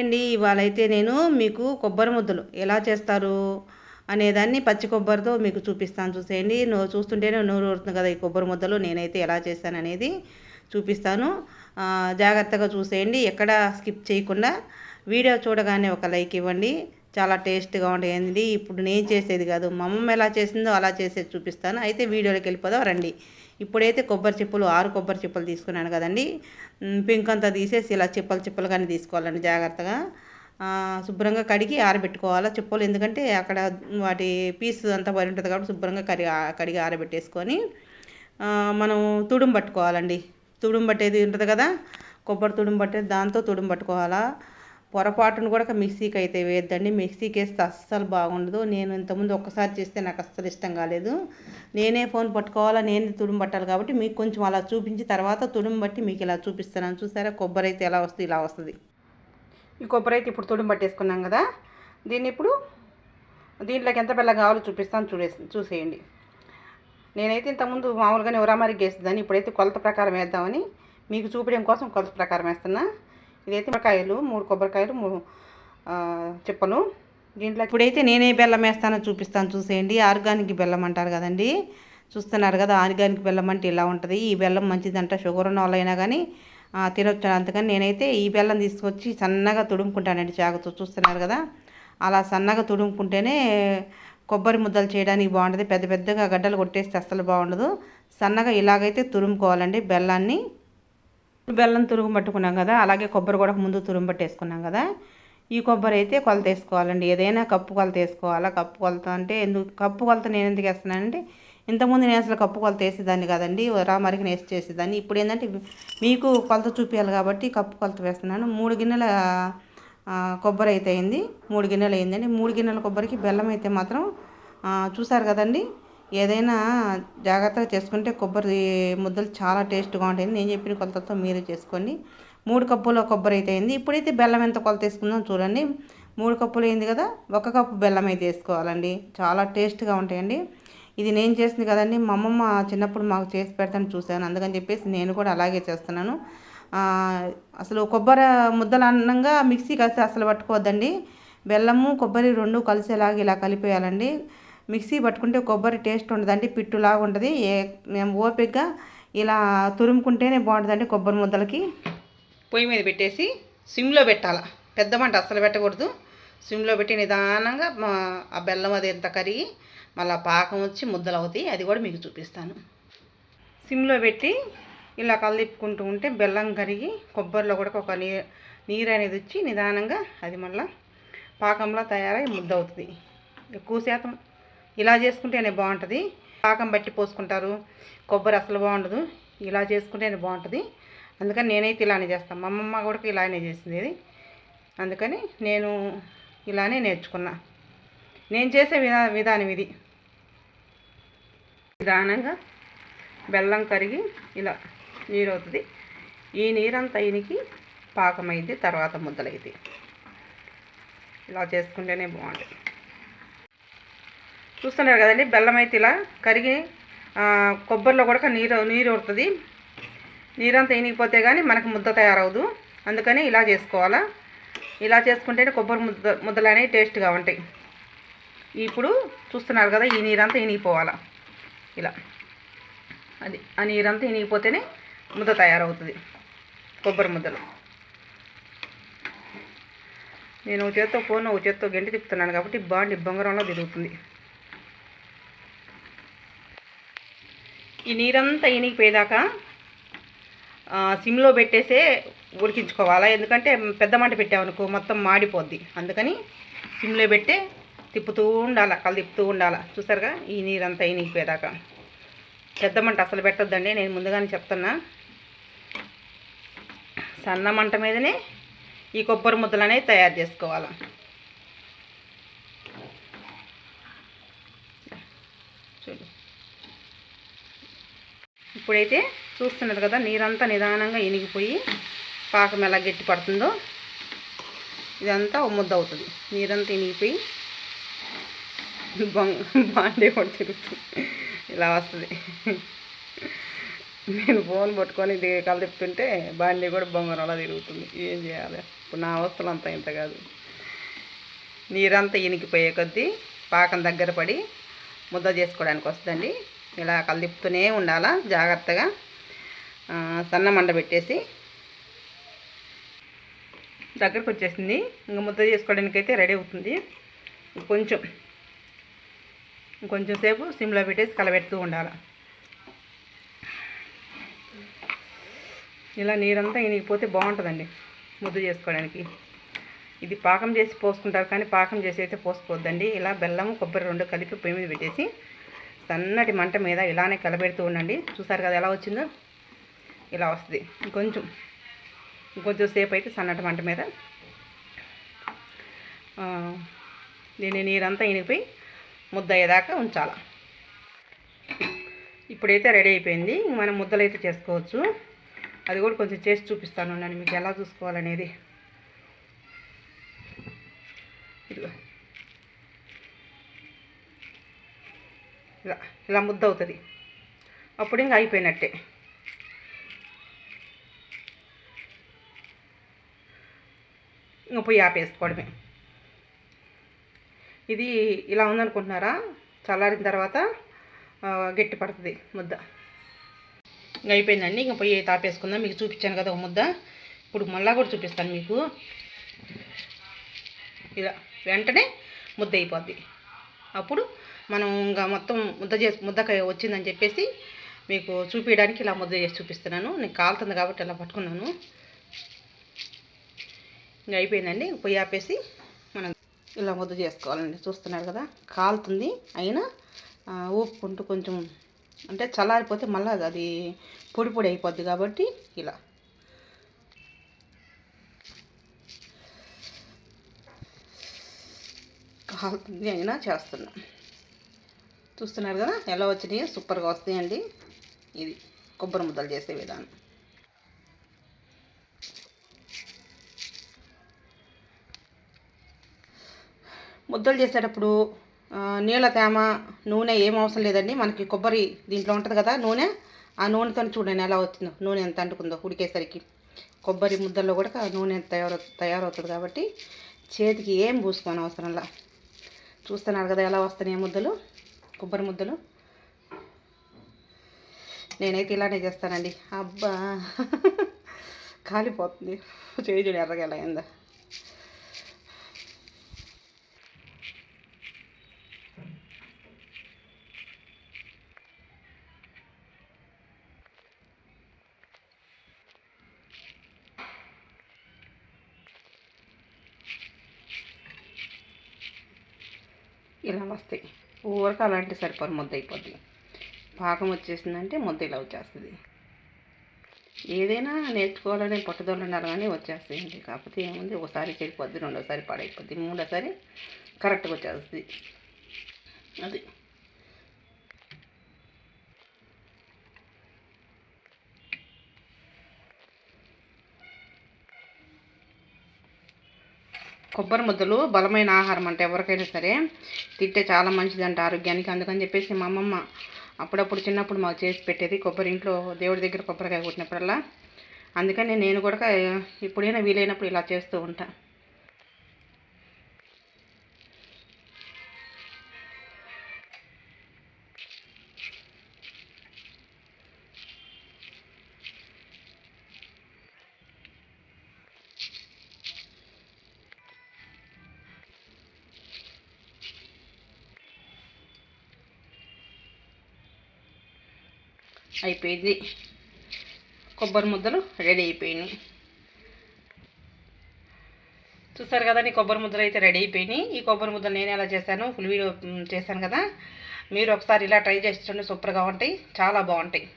అండి ఇవాళ అయితే నేను మీకు కొబ్బరి ముద్దలు ఎలా చేస్తారు అనేదాన్ని పచ్చి కొబ్బరితో మీకు చూపిస్తాను చూసేయండి. నువ్వు చూస్తుంటేనే నోరు ఊరుతుంది కదా ఈ కొబ్బరి ముద్దలు నేనైతే ఎలా చేశాను అనేది చూపిస్తాను. జాగ్రత్తగా చూసేయండి ఎక్కడ స్కిప్ చేయకుండా వీడియో చూడగానే ఒక లైక్ ఇవ్వండి. చాలా టేస్ట్గా ఉంటాయండి ఇప్పుడు నేను చేసేది కాదు మా అమ్మమ్మ ఎలా చేసిందో అలా చేసేది చూపిస్తాను. అయితే వీడియోలోకి వెళ్ళిపోదాం రండి. ఇప్పుడైతే కొబ్బరి చిప్పలు ఆరు కొబ్బరి చిప్పలు తీసుకున్నాను కదండి. పింక్ అంతా తీసేసి ఇలా చిప్పలు చిప్పలు కానీ తీసుకోవాలండి జాగ్రత్తగా. శుభ్రంగా కడిగి ఆరబెట్టుకోవాలి చెప్పులు. ఎందుకంటే అక్కడ వాటి పీస్ అంతా పడి ఉంటుంది కాబట్టి శుభ్రంగా కడిగి కడిగి ఆరబెట్టేసుకొని మనం తుడుం పట్టుకోవాలండి. తుడుం పట్టేది ఉంటుంది కదా కొబ్బరి తుడుం పట్టేది దాంతో తుడుం పట్టుకోవాలా. పొరపాటును కూడా మిక్సీకి అయితే వేయద్దండి. మిక్సీకి వేస్తే అస్సలు బాగుండదు. నేను ఇంతకుముందు ఒక్కసారి చేస్తే నాకు అస్సలు ఇష్టం కాలేదు. నేనే ఫోన్ పట్టుకోవాలా నేనే తుడుము పట్టాలి కాబట్టి మీకు కొంచెం అలా చూపించి తర్వాత తుడుము బట్టి మీకు ఇలా చూపిస్తున్నాను. చూసారా? కొబ్బరి అయితే ఎలా వస్తుంది ఇలా వస్తుంది. ఈ కొబ్బరి అయితే ఇప్పుడు తుడుము పట్టేసుకున్నాం కదా. దీన్ని ఇప్పుడు దీంట్లోకి ఎంత బెల్లం కావాలో చూపిస్తాను. చూడే చూసేయండి. నేనైతే ఇంతకుముందు మామూలుగానే ఉరామరికి వేస్తుందని ఇప్పుడైతే కొలత ప్రకారం వేద్దామని మీకు చూపించడం కోసం కొలత ప్రకారం వేస్తున్నా. ఇదైతే కాయలు మూడు కొబ్బరికాయలు మూడు చిప్పలు దీంట్లో ఇప్పుడైతే నేనే బెల్లం వేస్తానో చూపిస్తాను చూసేయండి. ఆర్గానిక్ బెల్లం అంటారు కదండి. చూస్తున్నారు కదా ఆర్గానిక్ బెల్లం అంటే ఇలా ఉంటుంది? ఈ బెల్లం మంచిదంట షుగర్ ఉన్న వాళ్ళైనా కానీ తినొచ్చు అందుకని నేనైతే ఈ బెల్లం తీసుకొచ్చి సన్నగా తుడుముకుంటానండి చాకుతో. చూస్తున్నారు కదా అలా సన్నగా తుడుముకుంటేనే కొబ్బరి ముద్దలు చేయడానికి బాగుంటుంది. పెద్ద పెద్దగా గడ్డలు కొట్టేస్తే అస్సలు బాగుండదు. సన్నగా ఇలాగైతే తురుముకోవాలండి బెల్లాన్ని. బెల్లం తురుగు పట్టుకున్నాం కదా అలాగే కొబ్బరి కూడా ముందు తురుము పట్టేసుకున్నాం కదా. ఈ కొబ్బరి అయితే కొలత వేసుకోవాలండి. ఏదైనా కప్పు కొలత వేసుకోవాలా? కప్పు కొలత అంటే ఎందుకు? కప్పు కొలత నేను ఎందుకు వేస్తున్నానంటే ఇంతకుముందు నేను అసలు కప్పు కొలత వేసేదాన్ని కదండి. రామరికి నేసి చేసేదాన్ని. ఇప్పుడు ఏంటంటే మీకు కొలత చూపించాలి కాబట్టి కప్పు కొలత వేస్తున్నాను. మూడు గిన్నెల కొబ్బరి అయితే అయింది. మూడు గిన్నెలు అయిందండి. మూడు గిన్నెల కొబ్బరికి బెల్లం అయితే మాత్రం చూసారు కదండి? ఏదైనా జాగ్రత్తగా చేసుకుంటే కొబ్బరి ముద్దలు చాలా టేస్ట్గా ఉంటాయి. నేను చెప్పిన కొలతతో మీరు చేసుకోండి. మూడు కప్పుల కొబ్బరి అయితే అయింది. ఇప్పుడైతే బెల్లం ఎంత కొలత తీసుకుందాం చూడండి. మూడు కప్పులు అయింది కదా ఒక కప్పు బెల్లం అయితే వేసుకోవాలండి. చాలా టేస్ట్గా ఉంటాయండి. ఇది నేను చేసింది కదండి. మా అమ్మమ్మ చిన్నప్పుడు మాకు చేసి పెడతాను చూశాను. అందుకని చెప్పేసి నేను కూడా అలాగే చేస్తున్నాను. అసలు కొబ్బరి ముద్దలు అన్నంగా మిక్సీ కలిసి అసలు పట్టుకోవద్దండి. బెల్లము కొబ్బరి రెండు కలిసేలాగా ఇలా కలిపేయాలండి. మిక్సీ పట్టుకుంటే కొబ్బరి టేస్ట్ ఉండదండి పిట్టులాగా ఉంటుంది ఏ మేము ఓపికగా ఇలా తురుముకుంటేనే బాగుంటుందండి కొబ్బరి ముద్దలకి. పొయ్యి మీద పెట్టేసి సిమ్లో పెట్టాలి? పెద్ద మంట అస్సలు పెట్టకూడదు. సిమ్లో పెట్టి నిదానంగా ఆ బెల్లం అది ఎంత కరిగి మళ్ళీ పాకం వచ్చి ముద్దలు అవుతాయి. అది కూడా మీకు చూపిస్తాను. సిమ్లో పెట్టి ఇలా కలదిప్పుకుంటూ ఉంటే బెల్లం కరిగి కొబ్బరిలో కూడా ఒక నీరు నీరు అనేది వచ్చి నిదానంగా అది మళ్ళీ పాకంలో తయారై ముద్ద అవుతుంది ఎక్కువ శాతం ఇలా చేసుకుంటేనే బాగుంటుంది. పాకం బట్టి పోసుకుంటారు. కొబ్బరి అసలు బాగుండదు. ఇలా చేసుకుంటేనే బాగుంటుంది. అందుకని నేనైతే ఇలానే చేస్తాను మా అమ్మమ్మ కూడా ఇలానే చేసింది అందుకని నేను ఇలానే నేర్చుకున్నా. నేను చేసే విధా విధానం ఇది. నిదానంగా బెల్లం కరిగి ఇలా నీరు అవుతుంది ఈ నీరంతా ఇనికి పాకమైంది తర్వాత ముద్దలైతే ఇలా చేసుకుంటేనే బాగుంటుంది. చూస్తున్నారు కదండి బెల్లం అయితే ఇలా కరిగి కొబ్బరిలో కూడా నీరు నీరు ఉడుతుంది నీరంతా ఇనిగిపోతే కానీ మనకు ముద్ద తయారవదు. అందుకని ఇలా చేసుకోవాలా. ఇలా చేసుకుంటేనే కొబ్బరి ముద్ద ముద్దలు అనేవి టేస్ట్గా ఉంటాయి. ఇప్పుడు చూస్తున్నారు కదా ఈ నీరంతా ఇనిగిపోవాలా. ఇలా. అది ఆ నీరంతా ఇనిగిపోతేనే ముద్ద తయారవుతుంది. కొబ్బరి ముద్దలు. నేను ఒక చేత్తో ఫోన్ ఒక చేత్తో గంటి తిప్పుతున్నాను కాబట్టి బాండి బొంగరంలో తిరుగుతుంది. ఈ నీరంతా ఇనిగిపోయేదాకా సిమ్లో పెట్టేసే ఉడికించుకోవాలా? ఎందుకంటే పెద్ద మంట పెట్టామనుకో మొత్తం మాడిపోద్ది. అందుకని సిమ్లో పెట్టే తిప్పుతూ ఉండాలా కళ్ళు తిప్పుతూ ఉండాలి. చూసారుగా? ఈ నీరంతా ఇనిగిపోయేదాకా. పెద్ద మంట అసలు పెట్టొద్దండి. నేను ముందుగానే చెప్తున్నా. సన్న మంట మీదనే ఈ కొబ్బరి ముద్దలు అనేవి తయారు చేసుకోవాలి చూడు ఇప్పుడైతే చూస్తున్నారు కదా నీరంతా నిదానంగా ఇనిగిపోయి పాకం ఎలా గట్టి పడుతుందో. ఇదంతా ముద్ద అవుతుంది. నీరంతా ఇనిగిపోయి బాండే కూడా తిరుగుతుంది. ఇలా వస్తుంది. నేను ఫోన్ పట్టుకొని కలదిప్పుతుంటే బాండీ కూడా బొంగరం అలా తిరుగుతుంది. ఏం చేయాలి? ఇప్పుడు నా అవస్థలు అంతా ఇంత కాదు. నీరంతా ఇనికిపోయే కొద్దీ పాకం దగ్గర పడి ముద్ద చేసుకోవడానికి వస్తుందండి. ఇలా కలిపుతూనే ఉండాలా జాగ్రత్తగా. సన్న మంట పెట్టేసి దగ్గరకు వచ్చేసింది. ఇంకా ముద్ద చేసుకోవడానికి అయితే రెడీ అవుతుంది. కొంచెం కొంచెం సేపు సిమ్లో పెట్టేసి కలబెడుతూ ఉండాలి. ఇలా నీరంతా ఇనిగిపోతే బాగుంటుందండి ముద్ద చేసుకోవడానికి. ఇది పాకం చేసి పోసుకుంటారు కానీ పాకం చేసి అయితే పోసుకోవద్దండి. ఇలా బెల్లం కొబ్బరి రెండు కలిపి పొయ్యి మీద పెట్టేసి సన్నటి మంట మీద ఇలానే కలబెడుతూ ఉండండి. చూసారు కదా ఎలా వచ్చిందో? ఇలా వస్తుంది. ఇంకొంచెం ఇంకొంచెం సేపు అయితే సన్నటి మంట మీద. ఆ, దీని నీరంతా ఇనిగిపోయి ముద్ద అయ్యేదాకా ఉంచాలి. ఇప్పుడైతే రెడీ అయిపోయింది. మనం ముద్దలు అయితే చేసుకోవచ్చు. అది కూడా కొంచెం చేసి చూపిస్తాను నేను మీకు ఎలా చూసుకోవాలనేది. ఇదిగో. ఇలా ఇలా ముద్ద అవుతుంది అప్పుడు ఇంకా అయిపోయినట్టే. ఇంకా పొయ్యి ఆపేసుకోవడమే. ఇది ఇలా ఉందనుకుంటున్నారా? చల్లారిన తర్వాత గట్టి పడుతుంది ముద్ద. ఇంకా అయిపోయిందండి. ఇంకా పొయ్యి తాపేసుకుందాం మీకు చూపించాను కదా ఒక ముద్ద. ఇప్పుడు మళ్ళా కూడా చూపిస్తాను మీకు. ఇలా వెంటనే ముద్ద అయిపోద్ది. అప్పుడు మనం ఇంకా మొత్తం ముద్ద చేసి ముద్దకాయ వచ్చిందని చెప్పేసి మీకు చూపించడానికి ఇలా ముద్ద చేసి చూపిస్తున్నాను. నేను కాలుతుంది కాబట్టి ఇలా పట్టుకున్నాను. ఇంకా అయిపోయిందండి. పొయ్యి ఆపేసి మనం ఇలా ముద్ద చేసుకోవాలండి. చూస్తున్నారు కదా కాలుతుంది. అయినా ఊపుకుంటూ కొంచెం అంటే చల్లారిపోతే మళ్ళీ అది పొడి పొడి అయిపోద్ది కాబట్టి ఇలా. కాలుతుంది అయినా చేస్తున్నాం. చూస్తున్నారు కదా ఎలా వచ్చినాయో సూపర్గా వస్తాయండి. ఇది కొబ్బరి ముద్దలు చేసే విధానం. ముద్దలు చేసేటప్పుడు నీళ్ళ తేమ నూనె ఏం అవసరం లేదండి. మనకి కొబ్బరి దీంట్లో ఉంటుంది కదా నూనె. ఆ నూనెతో చూడండి ఎలా వచ్చిందో నూనె ఎంత అంటుకుందో ఉడికేసరికి. కొబ్బరి ముద్దల్లో కూడా ఆ నూనె తయారు తయారవుతుంది కాబట్టి చేతికి ఏం పూసుకోని అవసరంలా. చూస్తున్నారు కదా ఎలా వస్తున్నాయి ముద్దలు. కొబ్బరి ముద్దలు. నేనైతే ఇలానే చేస్తానండి. అబ్బా! కాలిపోతుంది. చేయి చూడు ఎర్రగా ఎలా అయిందా. ఇలా వస్తాయి. ఊరక అలాంటి సరిపోరు ముద్ద అయిపోద్ది పాకం వచ్చేసిందంటే ముద్ద ఇలా వచ్చేస్తుంది. ఏదైనా నేర్చుకోవాలనే పట్టుదల ఉండాలి కానీ వచ్చేస్తుంది. కాకపోతే ఏముంది ఒకసారి చెడిపోద్ది రెండోసారి పాడైపోద్ది మూడోసారి కరెక్ట్గా వచ్చేస్తుంది. అది. కొబ్బరి ముద్దలు బలమైన ఆహారం అంటే ఎవరికైనా సరే. తింటే చాలా మంచిదంట ఆరోగ్యానికి. అందుకని చెప్పేసి మా అమ్మమ్మ అప్పుడప్పుడు చిన్నప్పుడు మాకు చేసి పెట్టేది కొబ్బరి ఇంట్లో దేవుడి దగ్గర కొబ్బరికాయ కొట్టినప్పుడల్లా. అందుకని నేను కూడా ఎప్పుడైనా వీలైనప్పుడు ఇలా చేస్తూ ఉంటాను అయిపోయింది. కొబ్బరి ముద్దలు రెడీ అయిపోయినాయి. చూసారు కదండి కొబ్బరి ముద్దలు అయితే రెడీ అయిపోయినాయి. ఈ కొబ్బరి ముద్దలు నేను ఎలా చేశాను? ఫుల్ వీడియో చేశాను కదా. మీరు ఒకసారి ఇలా ట్రై చేసి చూడండి సూపర్గా ఉంటాయి చాలా బాగుంటాయి.